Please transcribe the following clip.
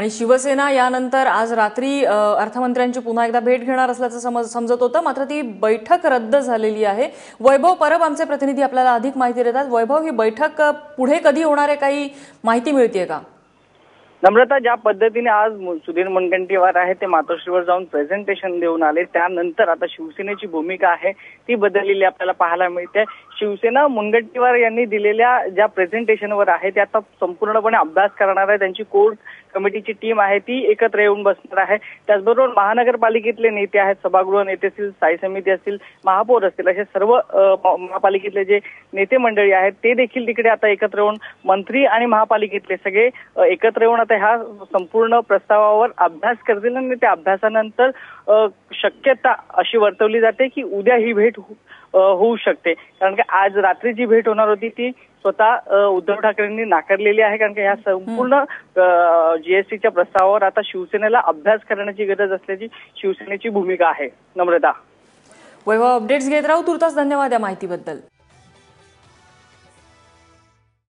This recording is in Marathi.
आणि शिवसेना यानंतर आज रात्री अर्थमंत्र्यांची पुन्हा एकदा भेट घेणार असल्याचं समज समजत होतं. मात्र ती बैठक रद्द झालेली आहे. वैभव परब आमचे प्रतिनिधी आपल्याला अधिक माहिती देतात. वैभव ही बैठक पुढे कधी होणार आहे? काही माहिती मिळतीये का? नम्रता ज्या पद्धतीने आज सुधीर मुनगंटीवार आहे ते मातोश्रीवर जाऊन प्रेझेंटेशन देऊन आले. त्यानंतर आता शिवसेनेची भूमिका आहे ती बदललेली आपल्याला पाहायला मिळते. शिवसेना मुनगंटीवार यांनी दिलेल्या ज्या प्रेझेंटेशनवर आहे ते आता संपूर्णपणे अभ्यास करणार आहे. त्यांची कोर्ट कमिटीची टीम आहे ती एकत्र येऊन बसणार आहे. त्याचबरोबर महानगरपालिकेतले नेते आहेत सभागृह नेते असतील स्थायी समिती असतील महापौर असतील असे सर्व महापालिकेतले जे नेते मंडळी आहेत ते देखील तिकडे आता एकत्र येऊन मंत्री आणि महापालिकेतले सगळे एकत्र येऊन आता ह्या संपूर्ण प्रस्तावावर अभ्यास करतील आणि त्या अभ्यासानंतर शक्यता अशी वर्तवली जाते की उद्या ही भेट हो, होऊ शकते. कारण की आज रात्री जी भेट होणार होती ती स्वतः उद्धव ठाकरेंनी नाकारलेली आहे कारण की ह्या संपूर्ण जीएसटीच्या प्रस्तावावर आता शिवसेनेला अभ्यास करण्याची गरज असल्याची शिवसेनेची भूमिका आहे. नम्रता. वैभव अपडेट्स घेत राहू तुर्तास धन्यवाद या माहितीबद्दल.